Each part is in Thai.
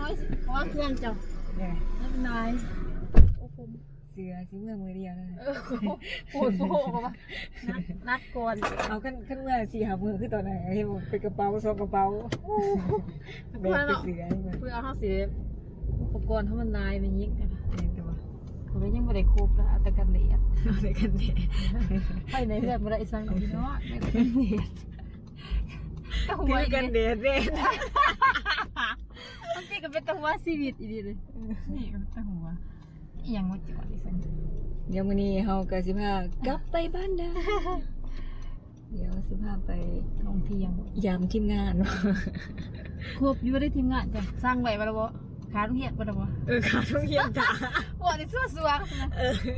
น้อยเพราะว่าเครื่องเจ้าเนี่ยไม่เป็นไรโอ้โหเสือสิเมื่อมือเดียวนะเออโอ้โหโอ้โหนัดนัดก่อนเอาขึ้นขึ้นเมื่อสี่หามือคือตอนไหนให้ผมเป็นกระเป๋าสองกระเป๋าแบกไปเสือให้มันเพื่อเอาเข้าเสียอุปกรณ์ถ้ามันลายมันยิงนะคะเห็นแต่ว่าผมก็ยังไม่ได้ครบแล้วแต่กันเลียดเอาในกันเนี่ยไปในเรือนไม่ได้สั่งพี่น้องไม่ได้กันเลียดก็หัถืวออีกกันเลยเด็ดเด็ ดบางทีก็เป็นตัวชีวิตอีดีเลยนี่ก็เป็นหัวอหยังว่าจอดอีสันเดี๋ยวมื้อนี้เฮากะสิพากลับไปบ้านดาเดี๋ยวสิพาไปท่องเที่ยวยามทีมงานครบอยู่ได้ทีมงานจ้ะสร้างไว้บ่ล่ะบ่ขาลูกเหียดบ่ล่ะบ่เออขาต้องเฮียนจ้าบ่ได้ซัวซัวๆนะ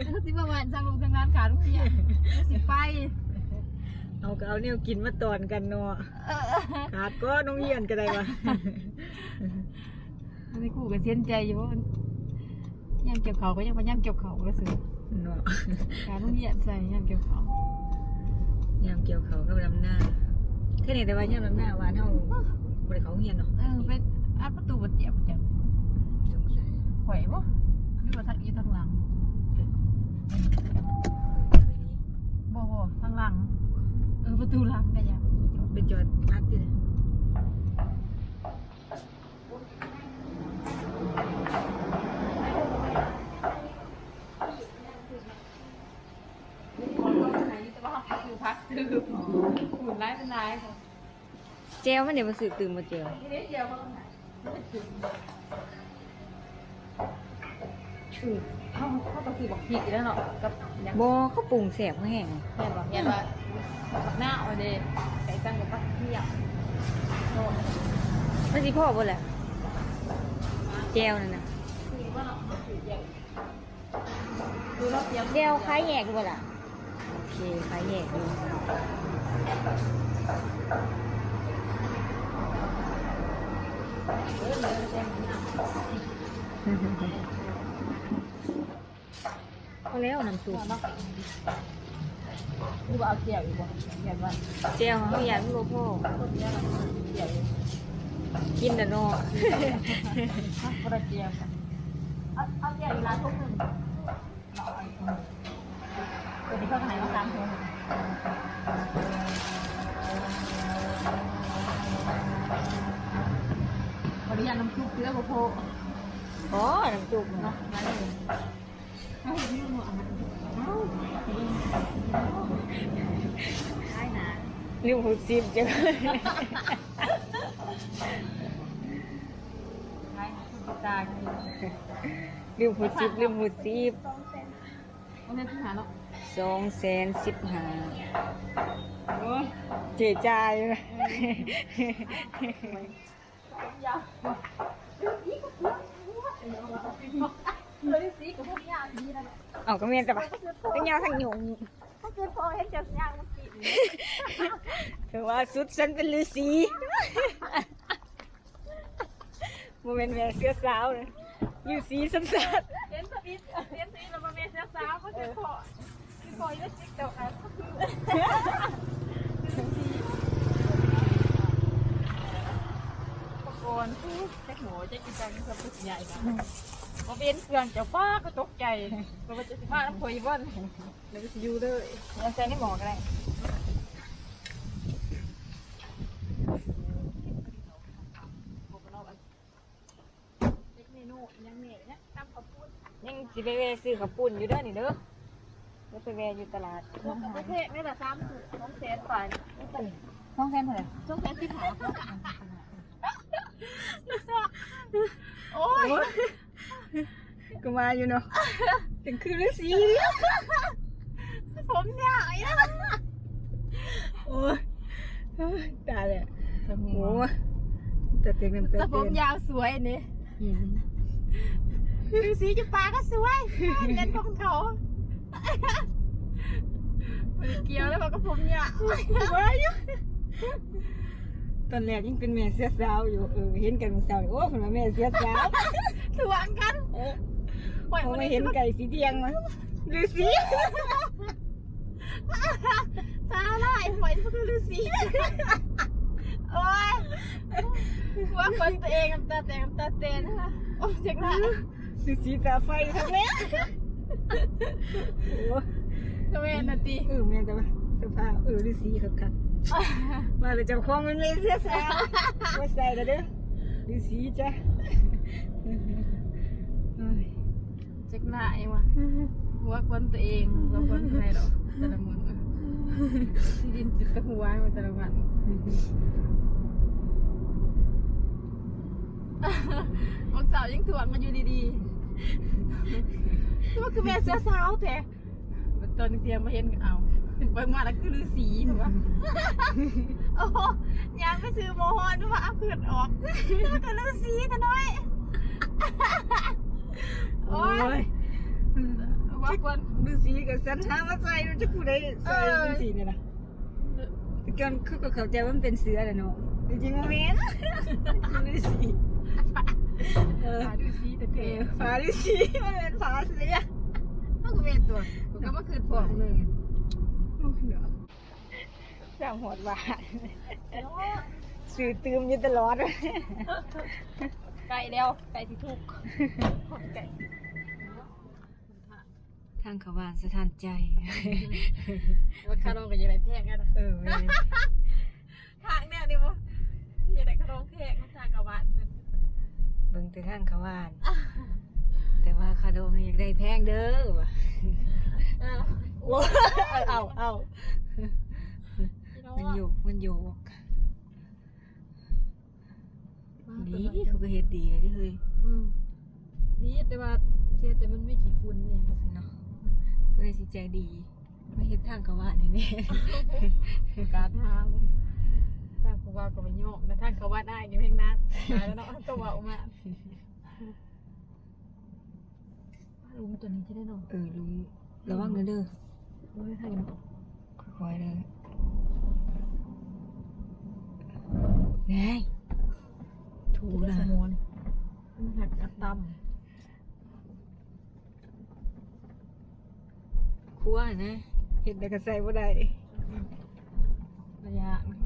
แล้วสิว่าวันสร้างลูกทางงานขาลูกเหียดแล้วสิไปเอาก็เอาเนี่ยกินมาตอนกันเนาะเออขาดก็น้องเฮียนก็ได้วะ อันนี้กูก็เสียใจอยู่ว่าย่างเกี่ยวเขาก็ยังมาย่างเกี่ยวเขาแล้วสิเนาะขาลูกเหียดใส่ย่างเกี่ยวเขายามเกี่ยวเขากับลำหน้าแค่นี้แต่ว่ายามลำหน้าหวานเฮาบ่ได้เขาเฮียนเนาะเออไปอัดประตูบ่เจ็บจังสงสัยข่อยบ่หรือว่าทางอีทางหลังบ่บ่ทางหลังเออประตูหลังก็ยังไปจอดพักที่ไหน แต่ว่าพักอยู่พัก คือหุ่นร้ายเป็นร้ายค่ะเจลมันเดี๋ยวมาสืบตื่นมาเจลทีนี้เดียวก็ไหนคือเขาเขาต้องคือบอกพีกแล้วเนาะกับยังบอเขาปรุงแสบแห้งแม่บอกยันว่าหน้าเอาเดไก่ตั้งกับปักเที่ยวโน่นมันสิพ่อบ่แหละเจลนั่นน่ะคือว่าเราถือใหญ่ดูเราเตรียมเจลคล้ายแยกดูบ่ล่ะโอ เคคล้ายแยกดูเขาแล้วน้ำซุปดูว่าเอาเกี่ยวอยู่บ่ยันว่าเจลเขาอยากรู้พ่อกินแต่นอกกระเจียบเอาเอาเกี่ยวอยู่ร้านทุกหนึ่ง ตัวนี้เขาขายมานขออนุญาตน้ำซุปเกลือโพโพอ๋อน้ำซุปเนาะเนาะมาเลยเอาที่นู่นเอาใช่นะลืมหูซิบจังใช่คุณตาลืมหูซิบลืมหูซิบต้องเล่นที่หาเนาะ สองแสนสิบห้าโอ้ยเจ๊จ่ายเลยยาวเลยสีกับพวกยาวดีนะเอาก็เมียนแต่ปะตั้งยาวทั้งหยงถ้าเกิดพอให้จับยางมันกินถือว่าสุดฉันเป็นฤาษีโมเมนต์แม่เสื้อสาวเลยอยู่สีสันสัด เห็นสวิตเห็นสวิตเรามาเมสสาวก็จะพอ อยัดจิ๊กเต่าอันก็คือตะโกนแจ็คหมูแจ็คกินจังกับผู้ใหญ่พอเป็นเครื่องเจ้าป้าก็ตกใจเพราะว่าจะสิมาน้ำพอยบ้านเลยไปอยู่เลยยังใส่ในหมอก็ได้เล็กเมนูยังเนื่อยนะตามขอบคุณยังสิไปแวซื้อข้าวปุ้นอยู่เด้อนี่เด้อ แล้วไปแวะอยู่ตลาดพวกประเทศไม่ละสามสิบสองแสนฝ่ายต้องแทนเท่าไหร่สองแสนที่หาโอ้ยก็มาอยู่เนาะถึงคือฤาษีดิผมใหญ่อะโอ้ยตายเลยโอ้โอ้ยแต่เต็มเต็มเต็แต่ผมมยาวสวยนี่อืมดูสีจุปาก็สวยเล่นของเขาไม่ได้เกี่ยวแล้วก็ผมยาวว้ายอยู่ตอนแรกยังเป็นแม่เสื้อสาวอยู่เออเห็นกันเมื่อเช้านี่โอ้ผมว่าแม่เสื้อสาวถวงกันเออปล่อยผมมันไม่เห็นไก่สีแดงมาฤาษีตาไล่ปล่อยมันคือฤาษีโอ้ยหัวคนตัวเองน้ำตาแตกน้ำตาเตนนะคะโอ้เจ๊กละสีสีตาไฟทั้งนี้ โอ้ก็แม่นาตีเออแม่แต่ว่าเสื้อผ้าเออฤาษีครับครับมาเลยเจ้าของมันเลยเสื้อสาวว่าใส่แล้วเด้อฤาษีจ้ะเอ้ยเจ๊กละเองวะหัวคนตัวเองหัวคนใครหรอกแต่ละมือที่ดินจิตตะหัวมันแต่ละวัน วันเสาร์ยังถ่วงกันอยู่ดีๆ ตัวคือแม่เสื้อสาวแท้ตอนเตรียมมาเห็นก็เอาเบิ่งมาแล้วคือฤาษีหนูวะโอ้โหยังไปซื้อโมฮอนด้วยว่าเอาเพื่อนออกแล้วก็ฤาษีกันน้อย โอ้ยว่าควรฤาษีกับสันหามาใส่มันจะกูได้ใส่เออฤาษีนี่ล่ะก่อนเขาก็เข้าใจว่ามันเป็นเสือแหละเนาะจริงๆว่าแม่นฤาษี เออหาดูซีแต่เพเออฝาฤาษีมันเป็นฝาเสือมันก็เป็นตัวมันก็มาคืนพวกหนึ่งโอ้ยเนาะจำหดว่าสื่อตืมอยู่ตลอดไก่แล้วไก่ที่ทุกไก่ทางเขาบ้านสถานใจว่าคารองกับยังไงแพงกันเออแม่นทางแนวนี้มั้ยังไงคารองแพงทาง แต่ทางเขาบ้าน แต่ว่าคาโดมนี่อยากได้แพงเด้อว่ะเออโอ้เอาเอาพี่น้องมันอยู่มันอยู่ดีเขาก็เฮ็ดดีเลยเฮ้ยอืมดีแต่ว่าเชื่อแต่มันไม่กี่ฝุ่นเนี่ยเนาะก็เลยสิใจดีไม่เฮ็ดทางเขาบ้านนี่แน่การทาง ทางผู้ว่าก็ไม่ยอกแต่ทางเขาว่าได้นี่เพลงนักตายแล้วเนาะตัวว่าออกมาลุงตัวนี้จะได้เนาะเออลุงระวังนะเด้อลุงไม่ทางเนาะค่อยๆเลยไงถูนะสมอนมันหักอัตตครัวนะเห็ดได้ก็ใส่บ่ได้ำระยะว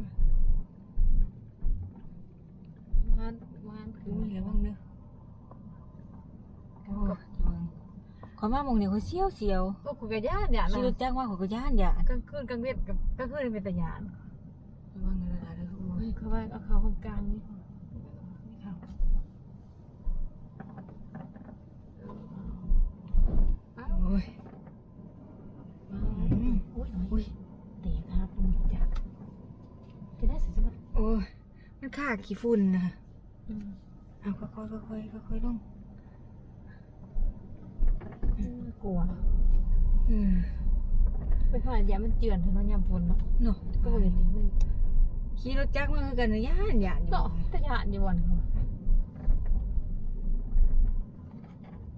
านวานคือุ้อยระวังเด้อโอ้ยระวังขอยมาหมองเนี่ยเขาเสียวเสียวโอ้คุยกับญาติเนี่ยขี่นะรถจ้างว่าเขาก็ย่านย่านกลางคืนกลางเวทกับกลางคืนเป็นแต่ยานระวังนะล่ะเด้อโอ้ยเขาว่าเอาเขาห้องกลางนี่ไม่เข้าอ้าวโอ้ยอุ้ยอุ้ยเตะครับลุงจักจะได้สิสิมันโอ้ยมันค่าขี้ฝุ่นนะเอาค่อยๆค่อยๆค่อยๆลงกลัวเออไปขนาดยามันเจือนเท่านั้นยามฝนเนาะเนาะก็บ่เห็นดิมันขี่รถจักรมาคือกันนะย่านย่านอยู่เนาะแต่ยานอยู่วันเขา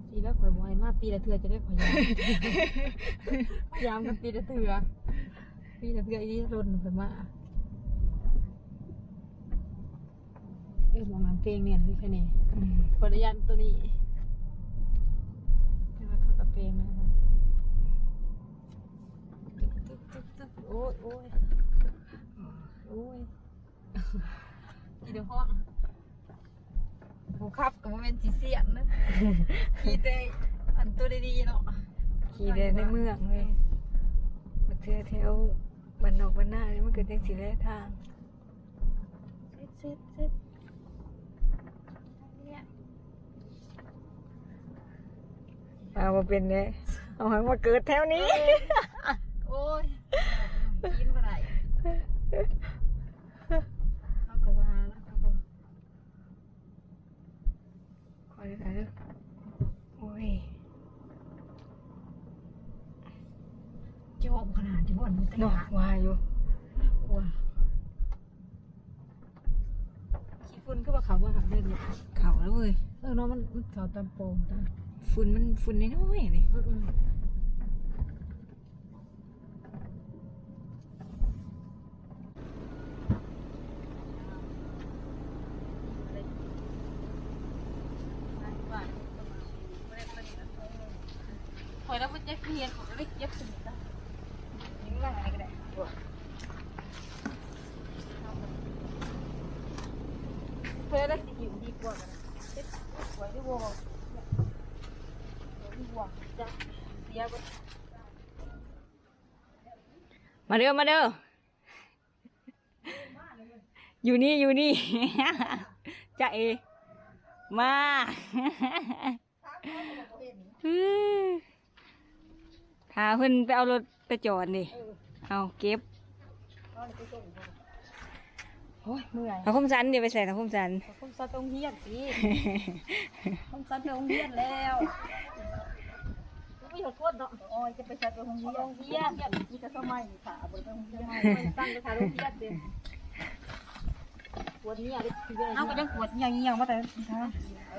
ปีแล้วข่อยบ่ให้มาปีละเทื่อจะได้ข่อยยามพยายามกันปีละเทื่อปีละเทื่ออีนี่รนข่อยมา อ้ยมองน้ำเพลงเนี่ยคือแค่นี้อืมขออนุญาตตัวนี้แต่ว่าเขากระเพลงนะครับตึ๊บตึ๊บตึ๊บโอ้ยโอ้ยโอ้ยกี่เดี๋ยวห้องผมขับกับมันเป็นสีเสียนนะขี่แต่อันตัวดีๆเนาะขี่ได้ในเมืองเลยมาเที่ยวแถวบ้านนอกบ้านนานี่มันเกิดจังสิแลทางเซ็ตเซ็ตเซ็ตเนี่ย เอามาเป็นเนี่ยเอาให้มาเกิดแถวนี้ โอ้ยกินมาได้เขาก็ว่าแล้วเขาก็คอยได้เด้อโอ้ยจอมขนาดที่บ่อนมันแต่เนาะหาว่าอยู่กลัวขี้ฝุ่นก็ว่าเขาว่าหักเล่นเนี่ยเขาแล้วเว้ยเออเนาะมันมันเขาตามโปงตาม ฝุ่นมันฝุ่นน้อยๆนี่ อืมคอยแล้วมันจะเคลียร์ของเล็กเย็บสุดนะ ยิงล่างอะไรก็ได้ เพื่อได้สิอยู่ดีกว่ากันสวยดีกว่าดีกว่าจ้ะเสียบ่ มาเด้อมาเด้ออยู่นี่อยู่นี่จ้าเอมาพาเพิ่นไปเอารถไปจอดดิเอาเก็บโอ้ยเมื่อยเอาคมสันเดี๋ยวไปใส่ทางคมสันผมซัดตรงเฮียนสิผมซัดตรงเฮียนแล้วไม่ขอโทษเนาะโอ้ยจะไปซัดตรงเฮียนตรงเฮียนมีแต่สมัยขาบ่ตรงเฮียนตั้งไปขาตรงเฮียนเด้ปวดเนี่ยเลยทีเดียวเอาก็ยังปวดอย่างเงี้ยมาแต่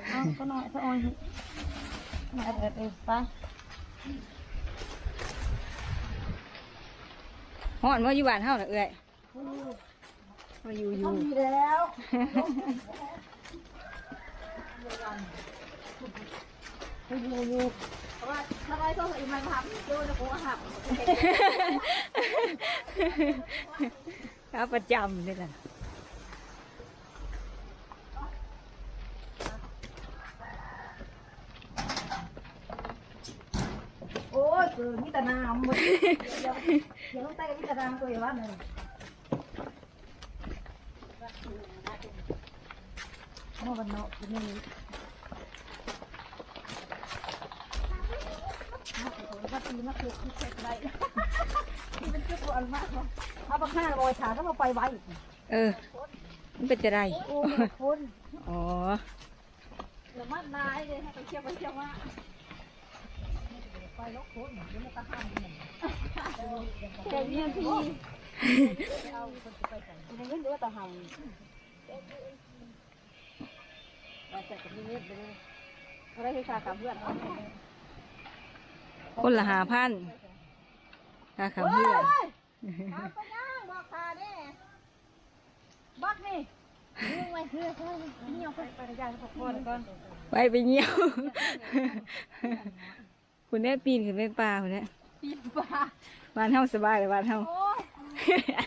เอาก็หน่อยซะอ้อยมาเออเออไปห่อนว่าอยู่บ้านเฮาน่ะเอ้อยมาอยู่อยู่มีแล้วอยู่อยู่เพราะ ว่าถ้าไอ้ก็อีมันทำโยนแล้วกูก็หักเอาประจำนี่แหละโอ้ยคือมีแต่น้ำหมดเดี๋ยวเดี๋ยวต้องใส่กับมีแต่น้ำตัวอย่างว่าหนึ่งโม่กันเนาะเป็นย่างนี้ถ้าตีมาคือคือเช็คได้ที่เป็นจุดอ่อนมากเนาะเอาปากห้าลอยขาก็มาไปไว้เออ มันเป็นจะไรโอ้ยคนอ๋อเดี๋ยวมันนายเลยให้ไปเที่ยวไปเที่ยวมาไปลกคนเดี๋ยวมันก็ห้ามเนี่ยแต่เนี่ยพี่เอาคนจะไปไหนมันเงินด้วยตาหำมาจากกับนี่ไปเลยอะไรคือชากับเพื่อน คนละหาพันค่าขำเพื่อนขาไปย่างบอกขาเด้บักนี่เรื่องไว้เรื่องเรื่องนี่เอาไปไปย่างสักคนก่อนไปไปเงี้ยวคุณแม่ปีนขึ้นไปป่าคุณแม่ปีนป่าบ้านเฮาสบายเลยบ้านเฮาโอ้ย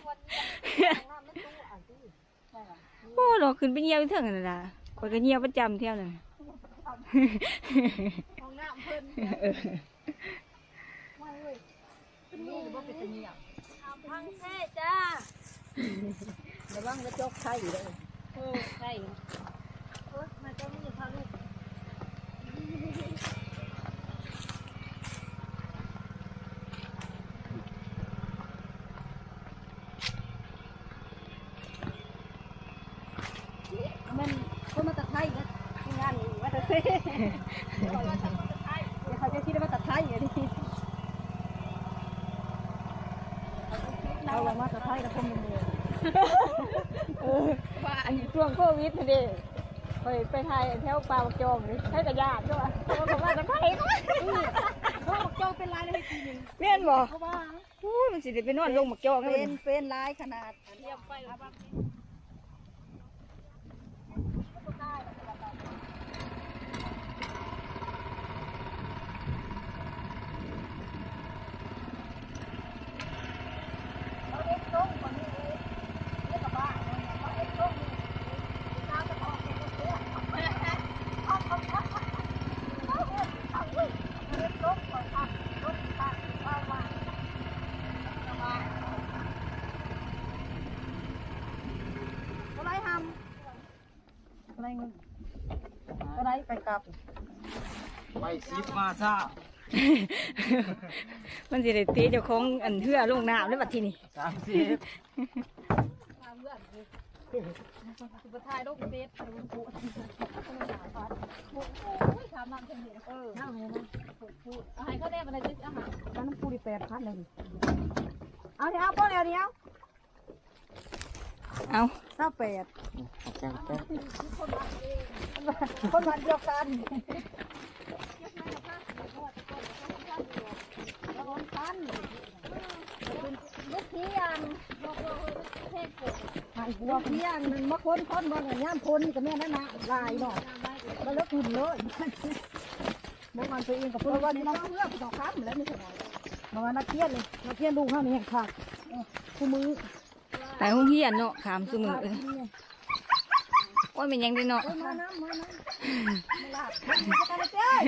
วันนี้น้ำไม่ตู้อ่านตู้ใช่ป่ะโอ้เราขึ้นไปเงี้ยวอยู่เท่านั้นล่ะคอยก็เงี้ยวประจำเที่ยวนั่นห้องน้ำเพิ่นเออไม่เว้ย นี่ว่าเป็นเงียบพังแท้จ้าระวังกระจกไข่เลยโอ้ไข่เออมาเจ้ามีพาลูกมันคนมาตัดไทยนะงานนี้ว่าต่เซ่เขาจะคิดว่าตัดไทยอย่างนี้เรา ว่ามาตัดไทยกับคนเมืองเออว่าอันนี้ช่วงโควิดนี่เด้คอยไปถ่ายแถวป่าบักจองนี่ให้กับญาติด้วยเพราะว่าผมว่าจะไปเนาะเพราะเจ้าเป็นลายเลยทีนึงแม่นบ่เพราะว่าอู้มันสิได้ไปนอนลงบักจองแล้วเป็นเป็นลายขนาดเทียบไปแล้วบ้างอะไรทำอะไรเงินอะไรไป กลับ ไปซิปมาซามันสิได้เตะเจ้าของอันเหือลงน้ำแล้วบัดทีนี้สามสิบทำเพื่อนสุดท้ายโรคเบสดูปูโอ้ยทำน้ำเต็มเลยเออน้ำเลยนะพูดอาหารเขาได้มาในอาหารน้ำปูดีแปดพันเลยเอาเดี๋ยวเอาป้อนเดี๋ยวเดียว เอาเก้าแปดจังจังคนวันเดียวกันลูกเทียนลูกเทียนมันมาค้นค้นบอลกับย่ามพ้นกับแม่นั่นนะลายเนาะแล้วเลิกหุ่นเลยเมื่อวานตัวเองกับเพื่อนวันนี้น้องเพื่อนสองครั้งแล้วไม่ใช่ไหมเมื่อวานนักเทียนเลยนักเทียนลูกห้ามีแห่งขาดคู่มือ ไปห้องเฮียนเนาะขามซุมือเออโอ้ยเป็นยังดีเนาะมาน้ำมาน้ำมาลาดมาตาเจ้ย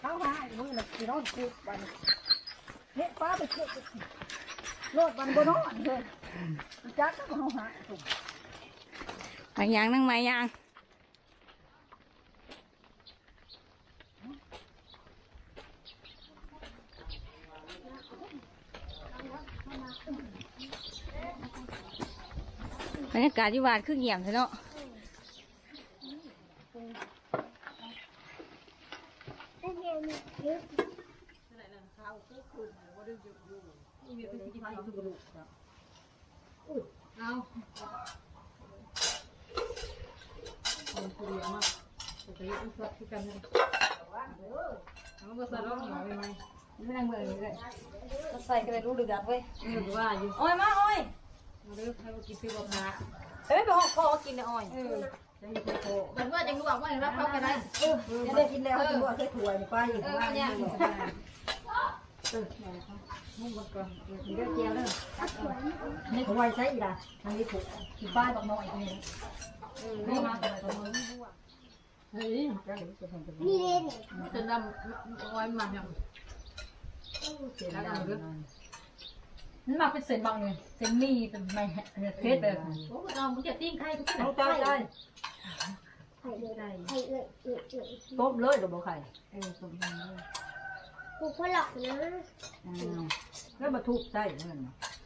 เขาหามือน่ะสินอนคุดบันเฮ็ดป้าไปเก็บโลดบันบนอนเลยจักก็เขาหาตุ่ มไปยางนั่งมายางบรรยากาศที่วานคือเงียบใช่เนาะ นั่งเบิ่งเลยใส่กันเลยรู้เดือดเว้ยว่าอยู่อ้อยมาอ้อยมาเด้อให้กินซื้อบ่พาเอ้ยไปห้องคอกินนะอ้อยเออจะมีโคมันว่าจังรู้ว่ารับเขากันได้เออจะได้กินแล้วถึงว่าใส่ถ้วยไปอีกว่าเนี่ยเออมุ่งมันก่อนเดี๋ยวเจียวเด้อนี่เขาไว้ใส่อีล่ะทางนี้ถูกที่ป้ายบอกน้อยนี่เออนี่มาแต่ตรงนี้เฮ้ยจะเหลือจะทำจะนี่เล่นจนดำอ้อยมันยัง เสียแล้วเด้อมันมาเป็นเศษบางเนี่ยเศษมีเป็นไม่เพชรแบบโอ้เรามึงจะติ้งใครก็เอาใจใจต้มเลยหรือบ่ไข่เออต้มเลยกูพลอกนะแล้วมาทุบใส่เงิน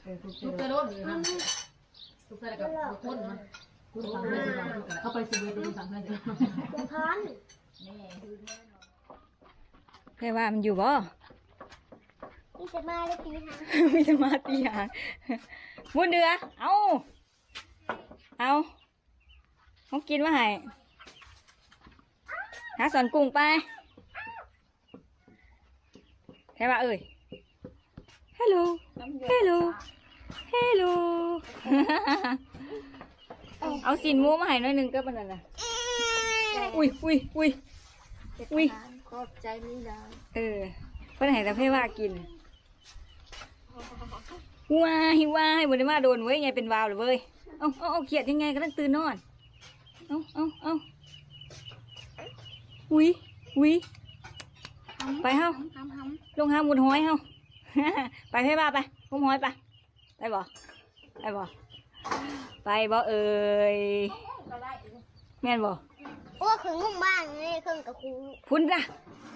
เออทุบกใส่กระโดดอยู่นทุกกรกับคนมันทุบทำให้ทุบทำเข้าไปซื้อไปดูสั่งให้เดี๋ยวกูพันเรียกว่ามันอยู่บ่ นี่จะมาเลยตีหางมีสมาธิหางมุนเดือ เอาเอาเขากินมาให้หาสอนกุ้งไปใช่ป่ะเอ่ยฮัลโหลฮัลโหลฮัลโหลเอาสินหมูมาให้หน่อยหนึงก็ปานนั้นนะอุ้ยอุ้ยอุ้ยอุ้ยขอบใจนี่นะเออเพื่อนให้แต่เพื่อว่ากิน ว้ายว้ายบนมาโดนเว้ยไงเป็นวาวเลยเว้ยเอาเอาเอาเขียดยังไงก็ต้องตื่นนอนเอาเอาเอาอุ้ยอุ้ย ไปเฮาทำทลงหาหมุนห้อยเฮา ไปให้บ้าไปงมห้อยไปไปบ่ไปบ่ไปบ่เอ่ยแม่นบ่ำโอ้ถึงมุมบ้านนี่เครื่องกับครูพุ่นละ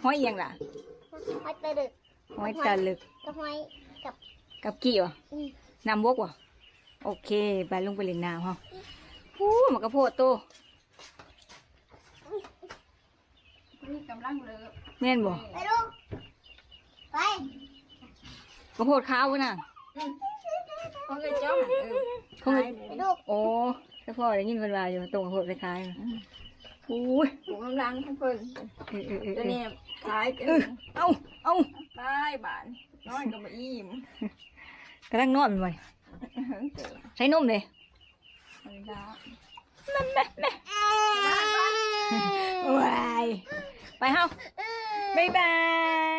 ห้อยเอียงล่ะห้อยตะดึกห้อยตะลึกกับห้อยกับ กับกี่วะอืมนำบกวะโอเค ไปลงไปเล่นน้ำเฮาฮู้มันกระโพดโตนี่กำลังเลยแม่นบ่ไปลูกไปกระโพดขาววะน่ะเขาเลยจ้องเออเขาเลยไปลูกโอ้เจ้าพ่อได้ยินเพิ่นว่าอยู่ตรงกระโพดคล้ายๆอุ้ยผมกำลังทั้งเพิ่นเออเออเออตัวเอนี้อขายกันเออเอาเอาตายบานน้อยก็มาอิ่ม กำลังนอนไว้ใช้นมเลยมันดาว้ายไปเฮาบ๊ายบาย